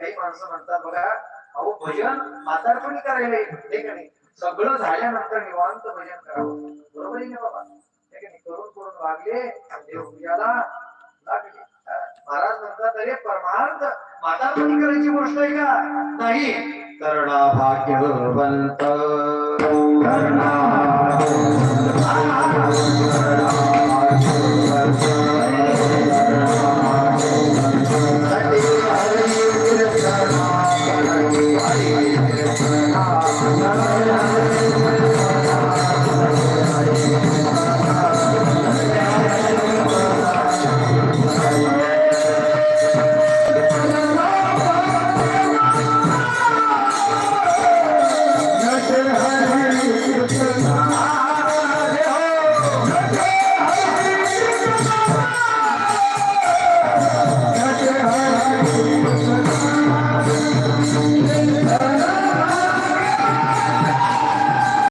काही माणसं म्हणतात बघा अहो भजन म्हातारपणी करायला? हे का नाही? सगळं झाल्यानंतर निवांत भजन करावं. बरोबर आहे ना बाबा. हे का नाही? करून करून वागले देव लागले महाराज म्हणतात अरे परमार्थ म्हातारपणी करायची गोष्ट आहे का? नाही. करणा भाग्यवंत करणा